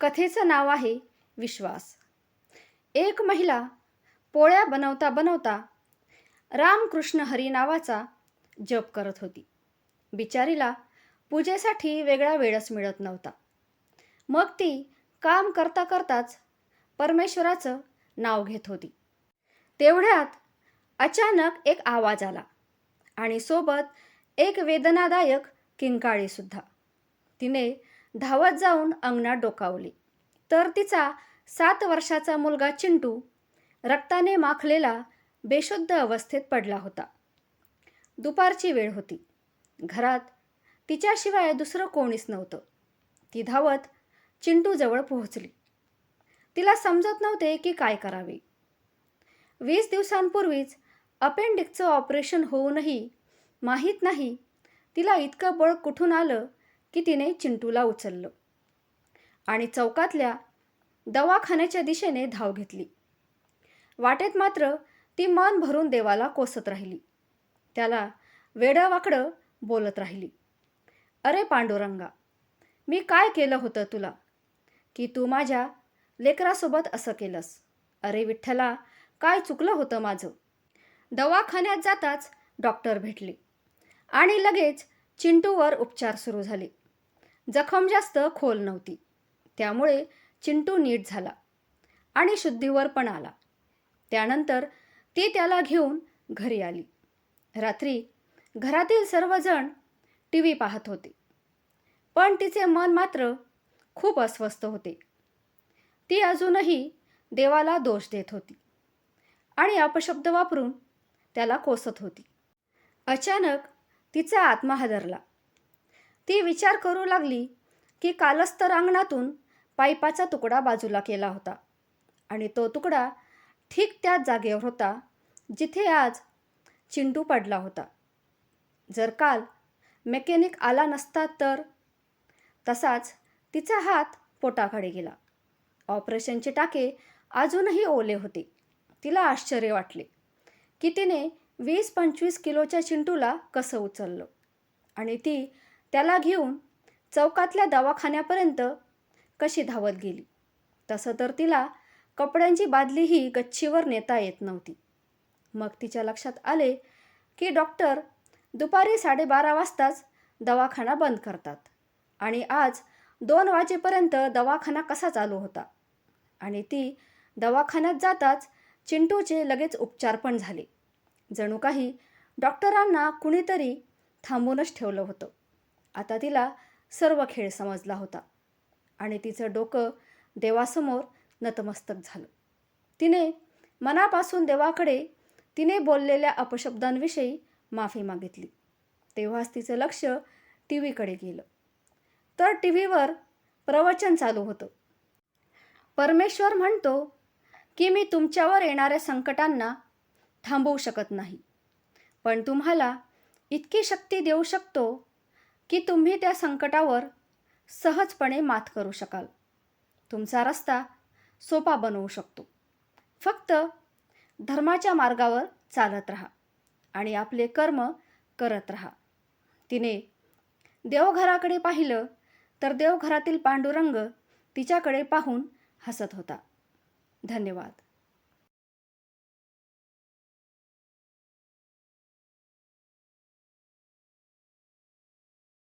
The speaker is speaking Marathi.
कथेचं नाव आहे विश्वास. एक महिला पोळ्या बनवता बनवता रामकृष्ण हरी नावाचा जप करत होती. बिचारीला पूजेसाठी वेगळा वेळच मिळत नव्हता. मग ती काम करता करताच परमेश्वराचं नाव घेत होती. तेवढ्यात अचानक एक आवाज आला आणि सोबत एक वेदनादायक किंकाळीसुद्धा. तिने धावत जाऊन अंगणात डोकावली. तर तिचा सात वर्षाचा मुलगा चिंटू रक्ताने माखलेला बेशुद्ध अवस्थेत पडला होता. दुपारची वेळ होती. घरात तिच्याशिवाय दुसरं कोणीच नव्हतं. ती धावत चिंटूजवळ पोहोचली. तिला समजत नव्हते की काय करावे. वीस दिवसांपूर्वीच अपेंडिक्सचं ऑपरेशन होऊनही माहीत नाही तिला इतकं बळ कुठून आलं की तिने चिंटूला उचललं. आणि चौकातल्या दवाखान्याच्या दिशेने धाव घेतली. वाटेत मात्र ती मन भरून देवाला कोसत राहिली. त्याला वेडंवाकडं बोलत राहिली अरे पांडुरंगा मी काय केलं होतं तुला? की तू माझ्या लेकरासोबत असं केलंस? अरे विठ्ठला काय चुकलं होतं माझं? दवाखान्यात जाताच डॉक्टर भेटले आणि लगेच चिंटूवर उपचार सुरू झाले. जखम जास्त खोल नव्हती. त्यामुळे चिंटू नीट झाला आणि शुद्धीवर पण आला. त्यानंतर ती त्याला घेऊन घरी आली. रात्री घरातील सर्वजण टी व्ही पाहत होते. पण तिचे मन मात्र खूप अस्वस्थ होते. ती अजूनही देवाला दोष देत होती आणि अपशब्द वापरून त्याला कोसत होती. अचानक तिचा आत्मा हादरला. ती विचार करू लागली की कालच तर अंगणातून पाईपाचा तुकडा बाजूला केला होता आणि तो तुकडा ठीक त्याच जागेवर होता जिथे आज चिंटू पडला होता. जर काल मेकॅनिक आला नसता तर? तसाच तिचा हात पोटाकडे गेला. ऑपरेशनचे टाके अजूनही ओले होते. तिला आश्चर्य वाटले की तिने वीस पंचवीस किलोच्या चिंटूला कसं उचललं आणि ती त्याला घेऊन चौकातल्या दवाखान्यापर्यंत कशी धावत गेली? तसं तर तिला कपड्यांची बादलीही गच्चीवर नेता येत नव्हती. मग तिच्या लक्षात आले की डॉक्टर दुपारी साडेबारा वाजताच दवाखाना बंद करतात आणि आज दोन वाजेपर्यंत दवाखाना कसा चालू होता? आणि ती दवाखान्यात जाताच चिंटूचे लगेच उपचार पण झाले. जणू काही डॉक्टरांना कुणीतरी थांबूनच ठेवलं होतं. आता तिला सर्व खेळ समजला होता आणि तिचं डोकं देवासमोर नतमस्तक झालं. तिने मनापासून देवाकडे तिने बोललेल्या अपशब्दांविषयी माफी मागितली. तेव्हाच तिचं लक्ष टी व्हीकडे गेलं. तर टी व्हीवर प्रवचन चालू होतं. परमेश्वर म्हणतो की मी तुमच्यावर येणाऱ्या संकटांना थांबवू शकत नाही. पण तुम्हाला इतकी शक्ती देऊ शकतो की तुम्ही त्या संकटावर सहजपणे मात करू शकाल. तुमचा रस्ता सोपा बनवू शकतो. फक्त धर्माच्या मार्गावर चालत राहा आणि आपले कर्म करत राहा. तिने देवघराकडे पाहिलं तर देवघरातील पांडुरंग तिच्याकडे पाहून हसत होता. धन्यवाद.